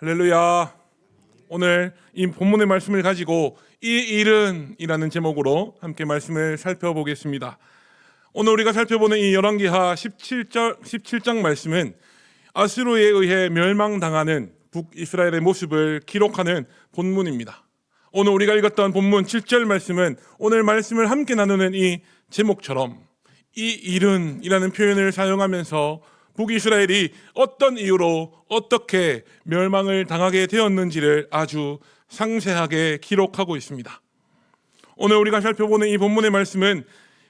할렐루야. 오늘 이 본문의 말씀을 가지고 이 일은 이라는 제목으로 함께 말씀을 살펴보겠습니다. 오늘 우리가 살펴보는 이 열왕기하 17절 17장 말씀은 아수르에 의해 멸망당하는 북이스라엘의 모습을 기록하는 본문입니다. 오늘 우리가 읽었던 본문 7절 말씀은 오늘 말씀을 함께 나누는 이 제목처럼 이 일은이라는 표현을 사용하면서 북이스라엘이 어떤 이유로 어떻게 멸망을 당하게 되었는지를 아주 상세하게 기록하고 있습니다. 오늘 우리가 살펴보는 이 본문의 말씀은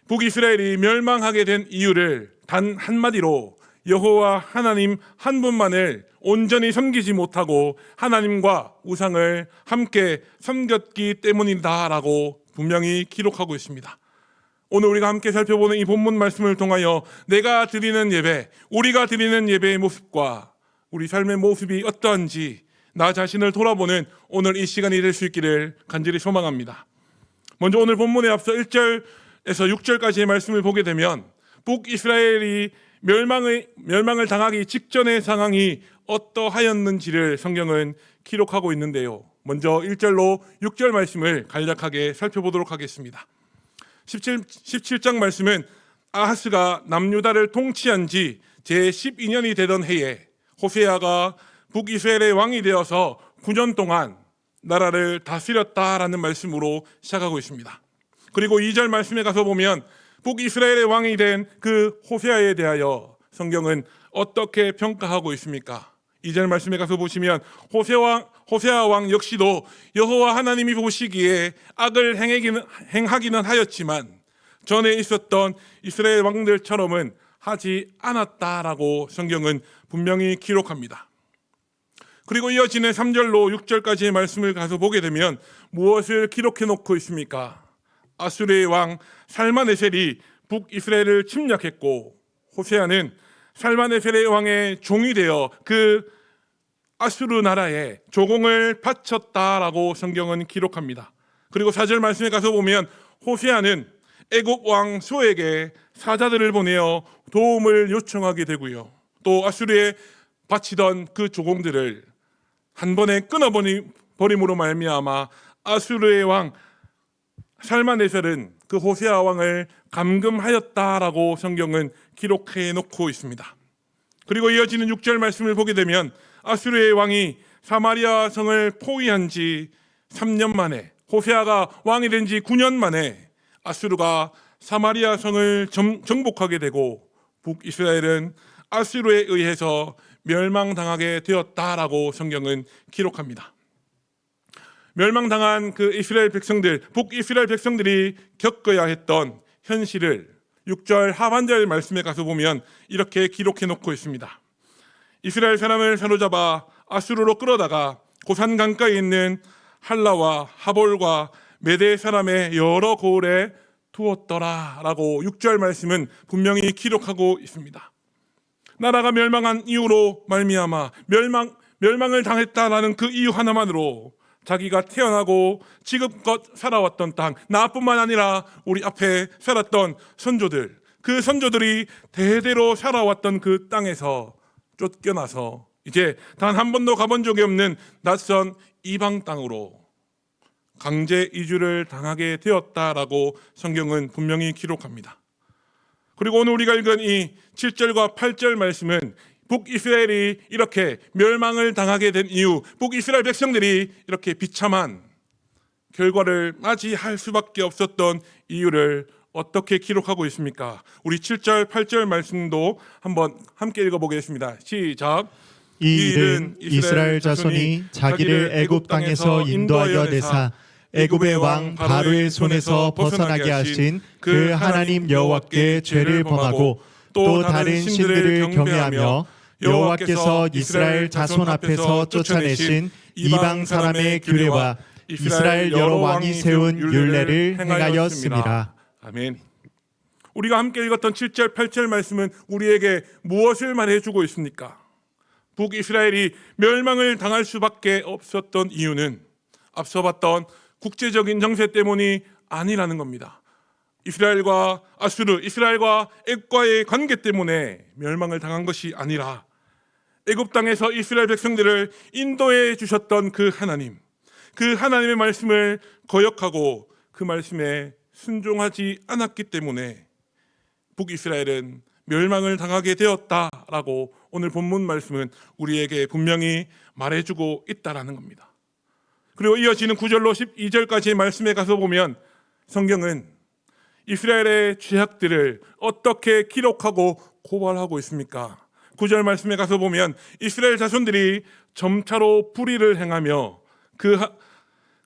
북이스라엘이 멸망하게 된 이유를 단 한마디로 여호와 하나님 한 분만을 온전히 섬기지 못하고 하나님과 우상을 함께 섬겼기 때문이다라고 분명히 기록하고 있습니다. 오늘 우리가 함께 살펴보는 이 본문 말씀을 통하여 내가 드리는 예배, 우리가 드리는 예배의 모습과 우리 삶의 모습이 어떠한지 나 자신을 돌아보는 오늘 이 시간이 될 수 있기를 간절히 소망합니다. 먼저 오늘 본문에 앞서 1절에서 6절까지의 말씀을 보게 되면 북이스라엘이 멸망을 멸망을 당하기 직전의 상황이 어떠하였는지를 성경은 기록하고 있는데요. 먼저 1절로 6절 말씀을 간략하게 살펴보도록 하겠습니다. 17, 17장 말씀은 아하스가 남유다를 통치한 지 제12년이 되던 해에 호세아가 북이스라엘의 왕이 되어서 9년 동안 나라를 다스렸다라는 말씀으로 시작하고 있습니다. 그리고 2절 말씀에 가서 보면 북이스라엘의 왕이 된 그 호세아에 대하여 성경은 어떻게 평가하고 있습니까? 2절 말씀에 가서 보시면 호세와 호세아 왕 역시도 여호와 하나님이 보시기에 악을 행하기는, 행하기는 하였지만 전에 있었던 이스라엘 왕들처럼은 하지 않았다라고 성경은 분명히 기록합니다. 그리고 이어지는 3절로 6절까지의 말씀을 가서 보게 되면 무엇을 기록해 놓고 있습니까? 아수르의 왕 살마네셀이 북이스라엘을 침략했고 호세아는 살마네셀의 왕의 종이 되어 그 아수르 나라에 조공을 바쳤다라고 성경은 기록합니다. 그리고 4절 말씀에 가서 보면 호세아는 애굽 왕 소에게 사자들을 보내어 도움을 요청하게 되고요. 또 아수르에 바치던 그 조공들을 한 번에 끊어버림으로 말미암아 아수르의 왕 살마네셀은 그 호세아 왕을 감금하였다라고 성경은 기록해 놓고 있습니다. 그리고 이어지는 6절 말씀을 보게 되면 아수르의 왕이 사마리아 성을 포위한 지 3년 만에 호세아가 왕이 된 지 9년 만에 아수르가 사마리아 성을 정, 정복하게 되고 북이스라엘은 아수르에 의해서 멸망당하게 되었다라고 성경은 기록합니다. 멸망당한 그 이스라엘 백성들, 북이스라엘 백성들이 겪어야 했던 현실을 6절 하반절 말씀에 가서 보면 이렇게 기록해 놓고 있습니다. 이스라엘 사람을 사로잡아 아수르로 끌어다가 고산 강가에 있는 할라와 하볼과 메대 사람의 여러 고을에 두었더라 라고 6절 말씀은 분명히 기록하고 있습니다. 나라가 멸망한 이유로 말미암아 멸망 멸망을 당했다라는 그 이유 하나만으로 자기가 태어나고 지금껏 살아왔던 땅, 나뿐만 아니라 우리 앞에 살았던 선조들, 그 선조들이 대대로 살아왔던 그 땅에서 쫓겨나서 이제 단 한 번도 가본 적이 없는 낯선 이방 땅으로 강제 이주를 당하게 되었다라고 성경은 분명히 기록합니다. 그리고 오늘 우리가 읽은 이 7절과 8절 말씀은 북이스라엘이 이렇게 멸망을 당하게 된 이유, 북이스라엘 백성들이 이렇게 비참한 결과를 맞이할 수밖에 없었던 이유를 어떻게 기록하고 있습니까? 우리 7절, 8절 말씀도 한번 함께 읽어보겠습니다. 시작. 이 일은 이스라엘 자손이 자기를 애굽 땅에서 인도하여 내사 애굽의 왕 바로의 손에서 벗어나게 하신 그 하나님 여호와께 죄를 범하고 또 다른 신들을 경배하며 여호와께서 이스라엘 자손 앞에서 쫓아내신 이방 사람의 규례와 이스라엘 여러 왕이 세운 율례를 행하였습니다. 아멘. 우리가 함께 읽었던 7절, 8절 말씀은 우리에게 무엇을 말해주고 있습니까? 북이스라엘이 멸망을 당할 수밖에 없었던 이유는 앞서 봤던 국제적인 정세 때문이 아니라는 겁니다. 이스라엘과 아수르, 이스라엘과 애과의 관계 때문에 멸망을 당한 것이 아니라 애굽 땅에서 이스라엘 백성들을 인도해 주셨던 그 하나님, 그 하나님의 말씀을 거역하고 그 말씀에 순종하지 않았기 때문에 북이스라엘은 멸망을 당하게 되었다라고 오늘 본문 말씀은 우리에게 분명히 말해주고 있다라는 겁니다. 그리고 이어지는 9절로 12절까지의 말씀에 가서 보면 성경은 이스라엘의 죄악들을 어떻게 기록하고 고발하고 있습니까? 9절 말씀에 가서 보면 이스라엘 자손들이 점차로 불의를 행하며 그, 하,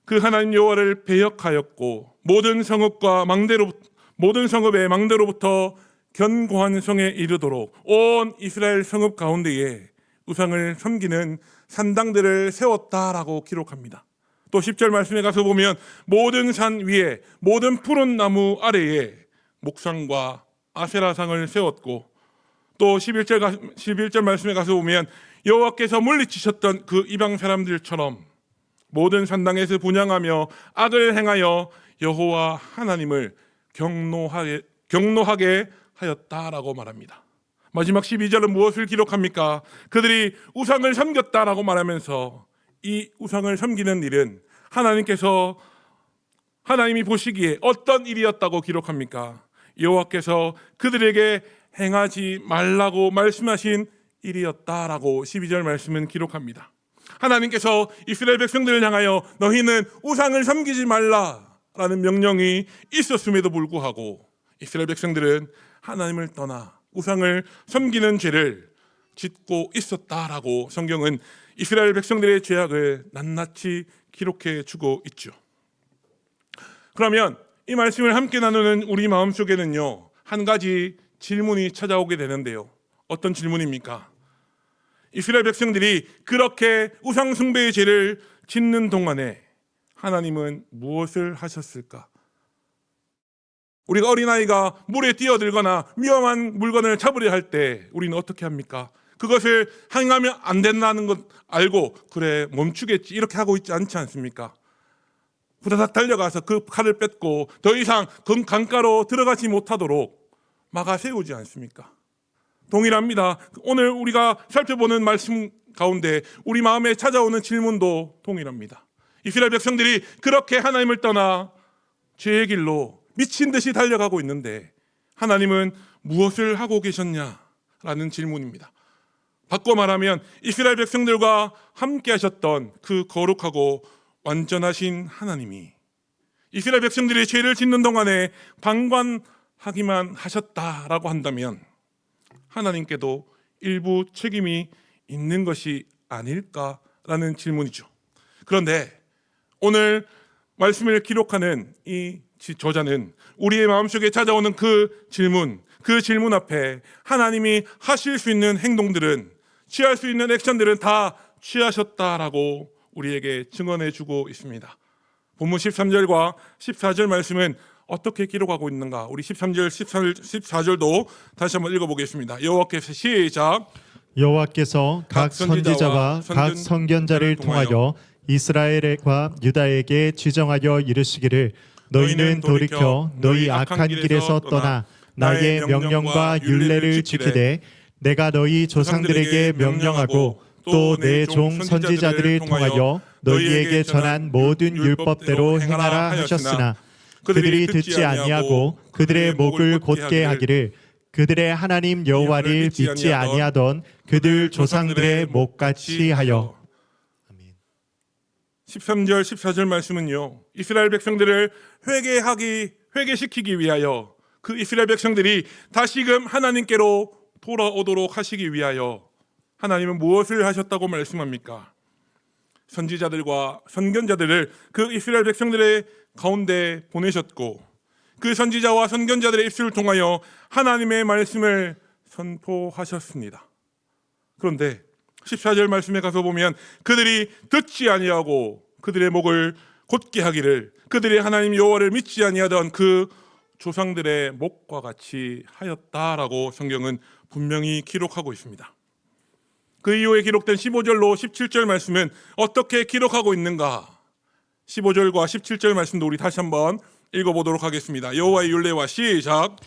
그 하나님 여호와를 배역하였고 모든 성읍과 망대로 모든 성읍의 망대로부터 견고한 성에 이르도록 온 이스라엘 성읍 가운데에 우상을 섬기는 산당들을 세웠다라고 기록합니다. 또 10절 말씀에 가서 보면 모든 산 위에 모든 푸른 나무 아래에 목상과 아세라상을 세웠고 또 11절, 가- 11절 말씀에 가서 보면 여호와께서 물리치셨던 그 이방 사람들처럼 모든 산당에서 분양하며 악을 행하여 여호와 하나님을 경노하게, 경노하게 하였다라고 말합니다. 마지막 12절은 무엇을 기록합니까? 그들이 우상을 섬겼다라고 말하면서 이 우상을 섬기는 일은 하나님께서 하나님이 보시기에 어떤 일이었다고 기록합니까? 여호와께서 그들에게 행하지 말라고 말씀하신 일이었다라고 12절 말씀은 기록합니다. 하나님께서 이스라엘 백성들을 향하여 너희는 우상을 섬기지 말라라는 명령이 있었음에도 불구하고 이스라엘 백성들은 하나님을 떠나 우상을 섬기는 죄를 짓고 있었다라고 성경은 이스라엘 백성들의 죄악을 낱낱이 기록해 주고 있죠. 그러면 이 말씀을 함께 나누는 우리 마음속에는요. 한 가지 질문이 찾아오게 되는데요. 어떤 질문입니까? 이스라엘 백성들이 그렇게 우상 숭배의 죄를 짓는 동안에 하나님은 무엇을 하셨을까? 우리가 어린아이가 물에 뛰어들거나 위험한 물건을 잡으려 할 때 우리는 어떻게 합니까? 그것을 행하면 안 된다는 것 알고 그래 멈추겠지 이렇게 하고 있지 않지 않습니까? 후다닥 달려가서 그 칼을 뺏고 더 이상 그 강가로 들어가지 못하도록 막아 세우지 않습니까? 동일합니다. 오늘 우리가 살펴보는 말씀 가운데 우리 마음에 찾아오는 질문도 동일합니다. 이스라엘 백성들이 그렇게 하나님을 떠나 죄의 길로 미친 듯이 달려가고 있는데 하나님은 무엇을 하고 계셨냐라는 질문입니다. 바꿔 말하면 이스라엘 백성들과 함께 하셨던 그 거룩하고 완전하신 하나님이 이스라엘 백성들이 죄를 짓는 동안에 방관하기만 하셨다라고 한다면 하나님께도 일부 책임이 있는 것이 아닐까라는 질문이죠. 그런데 오늘 말씀을 기록하는 이 저자는 우리의 마음속에 찾아오는 그 질문, 그 질문 앞에 하나님이 하실 수 있는 행동들은 취할 수 있는 액션들은 다 취하셨다라고 우리에게 증언해 주고 있습니다. 본문 13절과 14절 말씀은 어떻게 기록하고 있는가? 우리 13절, 14절, 도 다시 한번 읽어보겠습니다. 여호와께서 시작. 여호와께서 각각 선지자와 각 선견- 선견자를 통하여 이스라엘과 유다에게 지정하여 이르시기를 너희는 돌이켜 너희 악한 길에서 떠나 나의 명령과 윤례를 지키되 내가 너희 조상들에게 명령하고 또 내 종 선지자들을 통하여 너희에게 전한 모든 율법대로 행하라 하셨으나 그들이 듣지 아니하고 그들의 목을 곧게 하기를 그들의 하나님 여호와를 믿지 아니하던 그들 조상들의 목같이 하여 13절, 14절 말씀은요. 이스라엘 백성들을 회개하기 회개시키기 위하여 그 이스라엘 백성들이 다시금 하나님께로 돌아오도록 하시기 위하여 하나님은 무엇을 하셨다고 말씀합니까? 선지자들과 선견자들을 그 이스라엘 백성들의 가운데 보내셨고 그 선지자와 선견자들의 입술을 통하여 하나님의 말씀을 선포하셨습니다. 그런데 14절 말씀에 가서 보면 그들이 듣지 아니하고 그들의 목을 곧게 하기를 그들의 하나님 여호와를 믿지 아니하던 그 조상들의 목과 같이 하였다라고 성경은 분명히 기록하고 있습니다. 그 이후에 기록된 15절로 17절 말씀은 어떻게 기록하고 있는가? 15절과 17절 말씀도 우리 다시 한번 읽어보도록 하겠습니다. 여호와의 율례와 시작.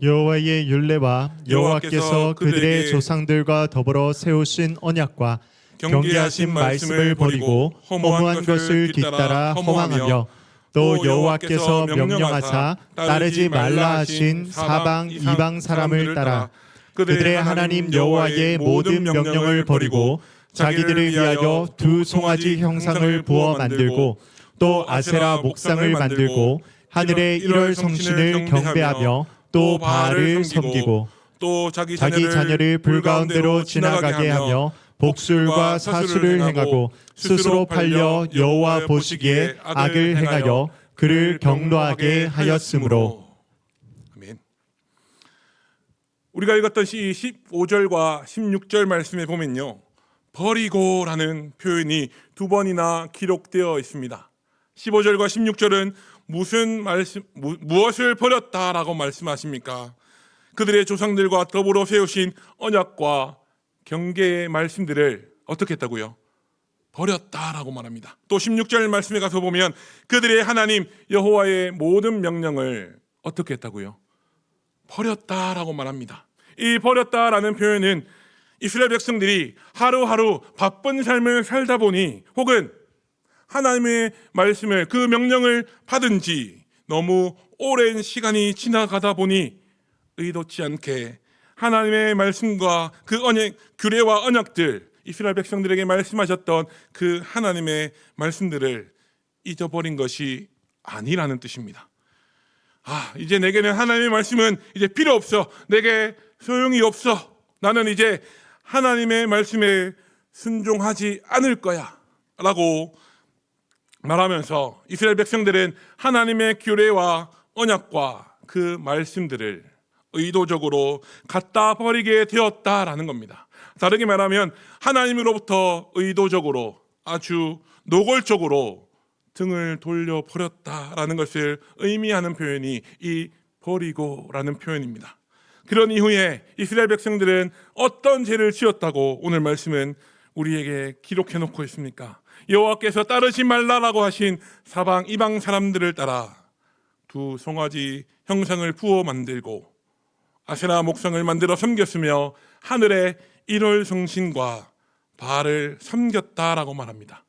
여호와의 율례와 여호와께서 그들의 조상들과 더불어 세우신 언약과 경계하신 말씀을 버리고 허무한 것을 뒤따라 허망하며 또 여호와께서 명령하사 따르지 말라 하신 사방 이방 사람을 따라 그들의 하나님 여호와의 모든 명령을 버리고 자기들을 위하여 두 송아지 형상을 부어 만들고 또 아세라 목상을 만들고 하늘의 일월 성신을 경배하며 또 바알을 섬기고 또 자기 자녀를 불 가운데로 지나가게 하며 복술과 사술을 행하고 스스로 팔려 여호와 보시기에 악을 행하여 그를 경노하게 하였으므로 아멘. 우리가 읽었던 시 15절과 16절 말씀에 보면요. 버리고라는 표현이 두 번이나 기록되어 있습니다. 15절과 16절은 무슨 말씀 무, 무엇을 버렸다라고 말씀하십니까? 그들의 조상들과 더불어 세우신 언약과 경계의 말씀들을 어떻게 했다고요? 버렸다라고 말합니다. 또 16절 말씀에 가서 보면 그들의 하나님 여호와의 모든 명령을 어떻게 했다고요? 버렸다라고 말합니다. 이 버렸다라는 표현은 이스라엘 백성들이 하루하루 바쁜 삶을 살다 보니 혹은 하나님의 말씀을 그 명령을 받은 지 너무 오랜 시간이 지나가다 보니 의도치 않게 하나님의 말씀과 그 언약 규례와 언약들 이스라엘 백성들에게 말씀하셨던 그 하나님의 말씀들을 잊어버린 것이 아니라는 뜻입니다. 아, 이제 내게는 하나님의 말씀은 이제 필요 없어. 내게 소용이 없어. 나는 이제 하나님의 말씀에 순종하지 않을 거야. 라고 말하면서 이스라엘 백성들은 하나님의 규례와 언약과 그 말씀들을 의도적으로 갖다 버리게 되었다라는 겁니다. 다르게 말하면 하나님으로부터 의도적으로 아주 노골적으로 등을 돌려 버렸다라는 것을 의미하는 표현이 이 버리고라는 표현입니다. 그런 이후에 이스라엘 백성들은 어떤 죄를 지었다고 오늘 말씀은 우리에게 기록해 놓고 있습니까? 여호와께서 따르지 말라라고 하신 사방 이방 사람들을 따라 두 송아지 형상을 부어 만들고 아세라 목상을 만들어 섬겼으며 하늘의 일월 성신과 바알을 섬겼다라고 말합니다.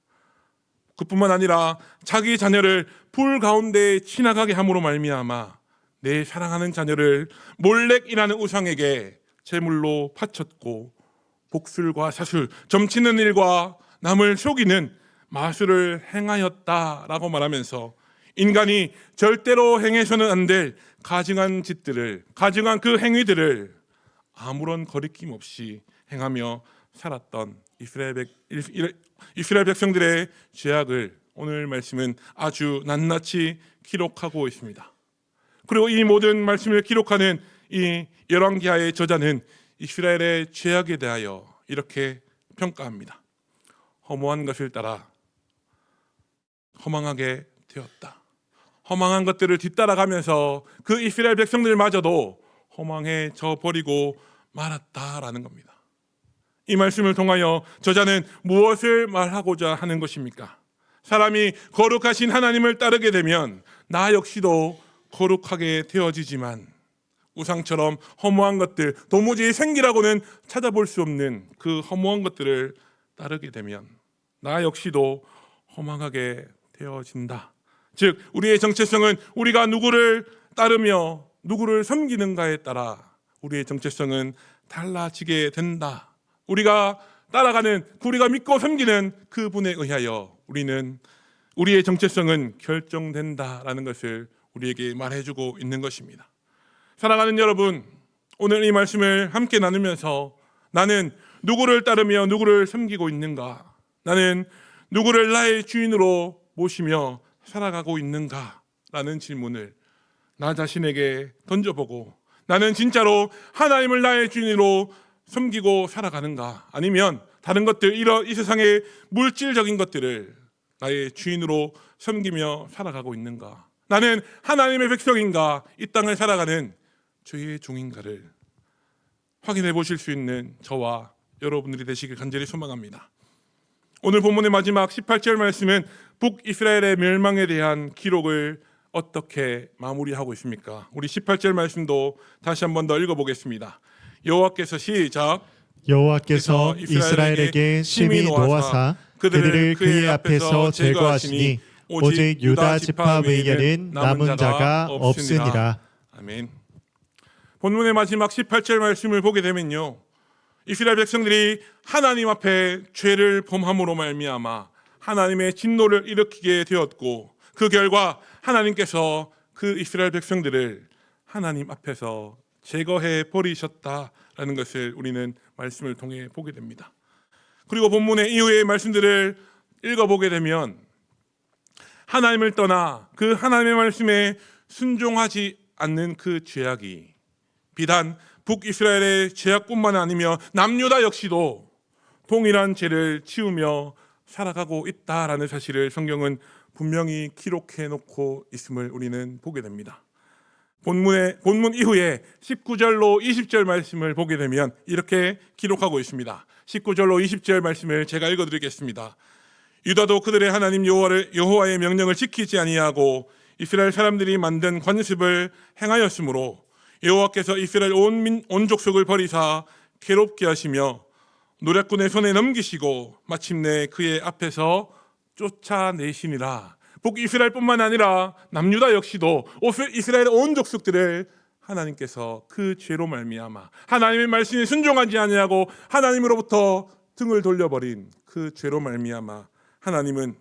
그뿐만 아니라 자기 자녀를 불 가운데 지나가게 함으로 말미암아 내 사랑하는 자녀를 몰렉이라는 우상에게 제물로 바쳤고 복술과 사술, 점치는 일과 남을 속이는 마술을 행하였다라고 말하면서 인간이 절대로 행해서는 안 될 가증한 짓들을 가증한 그 행위들을 아무런 거리낌 없이 행하며 살았던 이스라엘, 백, 이스라엘 백성들의 죄악을 오늘 말씀은 아주 낱낱이 기록하고 있습니다. 그리고 이 모든 말씀을 기록하는 이 열왕기하의 저자는 이스라엘의 죄악에 대하여 이렇게 평가합니다. 허무한 것을 따라 허망하게 되었다. 허망한 것들을 뒤따라가면서 그 이스라엘 백성들마저도 허망해져 버리고 말았다라는 겁니다. 이 말씀을 통하여 저자는 무엇을 말하고자 하는 것입니까? 사람이 거룩하신 하나님을 따르게 되면 나 역시도 거룩하게 되어지지만 우상처럼 허무한 것들 도무지 생기라고는 찾아볼 수 없는 그 허무한 것들을 따르게 되면 나 역시도 허망하게 되어진다. 즉 우리의 정체성은 우리가 누구를 따르며 누구를 섬기는가에 따라 우리의 정체성은 달라지게 된다. 우리가 따라가는 우리가 믿고 섬기는 그분에 의하여 우리는 우리의 정체성은 결정된다라는 것을 우리에게 말해주고 있는 것입니다. 사랑하는 여러분, 오늘 이 말씀을 함께 나누면서 나는 누구를 따르며 누구를 섬기고 있는가? 나는 누구를 나의 주인으로 모시며 살아가고 있는가? 라는 질문을 나 자신에게 던져보고 나는 진짜로 하나님을 나의 주인으로 섬기고 살아가는가? 아니면 다른 것들, 이런 이 세상의 물질적인 것들을 나의 주인으로 섬기며 살아가고 있는가? 나는 하나님의 백성인가? 이 땅을 살아가는 주의 종인가를 확인해 보실 수 있는 저와 여러분들이 되시길 간절히 소망합니다. 오늘 본문의 마지막 18절 말씀은 북이스라엘의 멸망에 대한 기록을 어떻게 마무리하고 있습니까? 우리 18절 말씀도 다시 한 번 더 읽어보겠습니다. 여호와께서 시작 여호와께서 이스라엘에게 심히 놓아사 그들을 그의 앞에서 제거하시니 오직 유다 지파 외에는 남은 자가 없으니라. 아멘. 본문의 마지막 18절 말씀을 보게 되면요. 이스라엘 백성들이 하나님 앞에 죄를 범함으로 말미암아 하나님의 진노를 일으키게 되었고 그 결과 하나님께서 그 이스라엘 백성들을 하나님 앞에서 제거해 버리셨다라는 것을 우리는 말씀을 통해 보게 됩니다. 그리고 본문의 이후의 말씀들을 읽어보게 되면 하나님을 떠나 그 하나님의 말씀에 순종하지 않는 그 죄악이 비단 북이스라엘의 죄악뿐만 아니며 남유다 역시도 동일한 죄를 치우며 살아가고 있다라는 사실을 성경은 분명히 기록해 놓고 있음을 우리는 보게 됩니다. 본문의 본문 이후에 19절로 20절 말씀을 보게 되면 이렇게 기록하고 있습니다. 19절로 20절 말씀을 제가 읽어 드리겠습니다. 유다도 그들의 하나님 여호와를 여호와의 명령을 지키지 아니하고 이스라엘 사람들이 만든 관습을 행하였으므로 여호와께서 이스라엘 온, 민, 온 족속을 버리사 괴롭게 하시며 노략군의 손에 넘기시고 마침내 그의 앞에서 쫓아내시니라. 북이스라엘뿐만 아니라 남유다 역시도 이스라엘 온 족속들을 하나님께서 그 죄로 말미암아 하나님의 말씀에 순종하지 아니하고 하나님으로부터 등을 돌려버린 그 죄로 말미암아 하나님은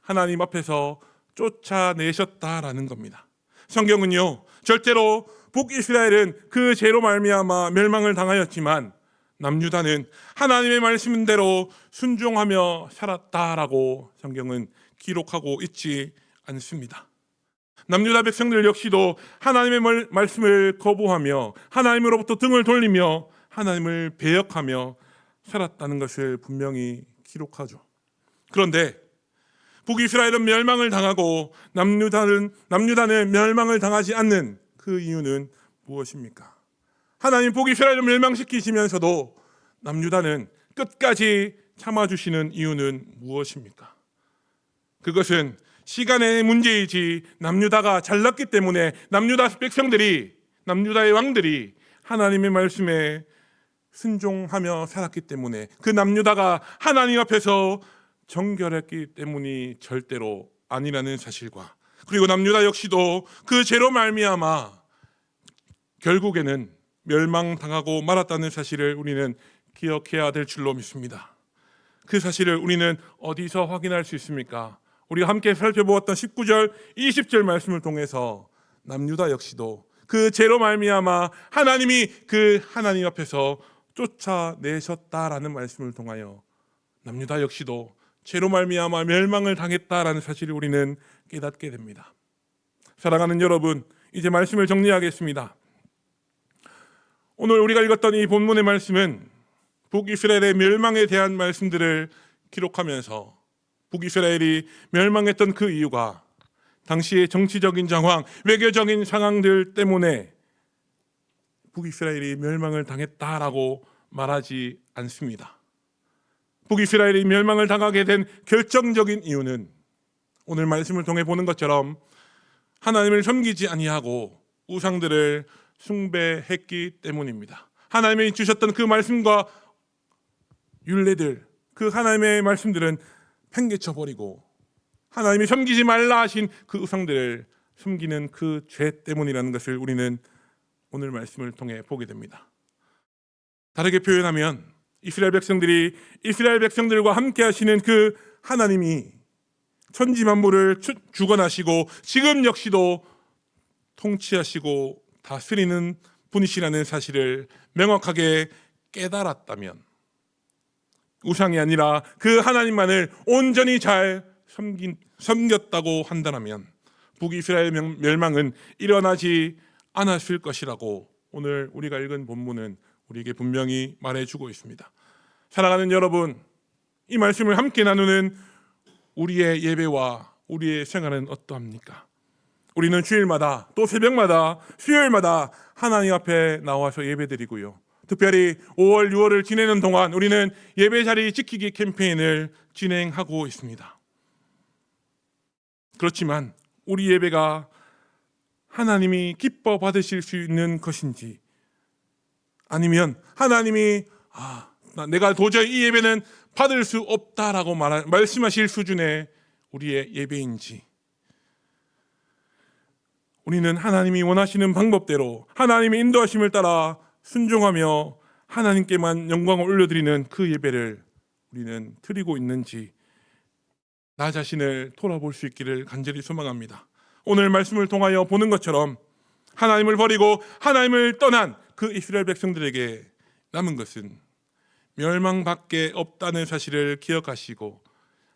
하나님 앞에서 쫓아내셨다라는 겁니다. 성경은요 절대로 북이스라엘은 그 죄로 말미암아 멸망을 당하였지만 남유다는 하나님의 말씀대로 순종하며 살았다라고 성경은 기록하고 있지 않습니다. 남유다 백성들 역시도 하나님의 말- 말씀을 거부하며 하나님으로부터 등을 돌리며 하나님을 배역하며 살았다는 것을 분명히 기록하죠. 그런데 북이스라엘은 멸망을 당하고 남유다는 남유다는 멸망을 당하지 않는 그 이유는 무엇입니까? 하나님 북이스라엘을 멸망시키시면서도 남유다는 끝까지 참아주시는 이유는 무엇입니까? 그것은 시간의 문제이지 남유다가 잘났기 때문에 남유다 백성들이 남유다의 왕들이 하나님의 말씀에 순종하며 살았기 때문에 그 남유다가 하나님 앞에서 정결했기 때문이 절대로 아니라는 사실과 그리고 남유다 역시도 그 죄로 말미암아 결국에는 멸망당하고 말았다는 사실을 우리는 기억해야 될 줄로 믿습니다. 그 사실을 우리는 어디서 확인할 수 있습니까? 우리가 함께 살펴보았던 19절, 20절 말씀을 통해서 남유다 역시도 그 죄로 말미암아 하나님이 그 하나님 앞에서 쫓아내셨다라는 말씀을 통하여 남유다 역시도 죄로 말미암아 멸망을 당했다라는 사실을 우리는 깨닫게 됩니다. 사랑하는 여러분, 이제 말씀을 정리하겠습니다. 오늘 우리가 읽었던 이 본문의 말씀은 북이스라엘의 멸망에 대한 말씀들을 기록하면서 북이스라엘이 멸망했던 그 이유가 당시의 정치적인 상황, 외교적인 상황들 때문에 북이스라엘이 멸망을 당했다라고 말하지 않습니다. 북이스라엘이 멸망을 당하게 된 결정적인 이유는 오늘 말씀을 통해 보는 것처럼 하나님을 섬기지 아니하고 우상들을 숭배했기 때문입니다. 하나님이 주셨던 그 말씀과 율례들, 그 하나님의 말씀들은 팽개쳐 버리고 하나님이 섬기지 말라 하신 그 우상들을 숨기는 그 죄 때문이라는 것을 우리는 오늘 말씀을 통해 보게 됩니다. 다르게 표현하면 이스라엘 백성들이 이스라엘 백성들과 함께 하시는 그 하나님이 천지 만물을 주- 주관하시고 지금 역시도 통치하시고 다스리는 분이시라는 사실을 명확하게 깨달았다면 우상이 아니라 그 하나님만을 온전히 잘 섬긴, 섬겼다고 한다면 북이스라엘 명- 멸망은 일어나지 않았을 것이라고 오늘 우리가 읽은 본문은 우리에게 분명히 말해주고 있습니다. 사랑하는 여러분, 이 말씀을 함께 나누는 우리의 예배와 우리의 생활은 어떠합니까? 우리는 주일마다 또 새벽마다 수요일마다 하나님 앞에 나와서 예배드리고요. 특별히 5월, 6월을 지내는 동안 우리는 예배 자리 지키기 캠페인을 진행하고 있습니다. 그렇지만 우리 예배가 하나님이 기뻐 받으실 수 있는 것인지 아니면 하나님이 아, 나- 내가 도저히 이 예배는 받을 수 없다라고 말, 말씀하실 수준의 우리의 예배인지 우리는 하나님이 원하시는 방법대로 하나님의 인도하심을 따라 순종하며 하나님께만 영광을 올려드리는 그 예배를 우리는 드리고 있는지 나 자신을 돌아볼 수 있기를 간절히 소망합니다. 오늘 말씀을 통하여 보는 것처럼 하나님을 버리고 하나님을 떠난 그 이스라엘 백성들에게 남은 것은 멸망밖에 없다는 사실을 기억하시고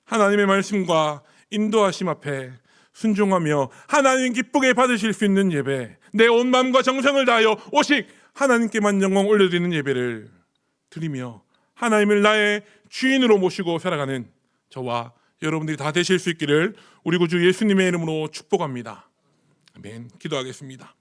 하나님의 말씀과 인도하심 앞에 순종하며 하나님 기쁘게 받으실 수 있는 예배 내 온 마음과 정성을 다하여 오직 하나님께만 영광 올려드리는 예배를 드리며 하나님을 나의 주인으로 모시고 살아가는 저와 여러분들이 다 되실 수 있기를 우리 구주 예수님의 이름으로 축복합니다. 아멘. 기도하겠습니다.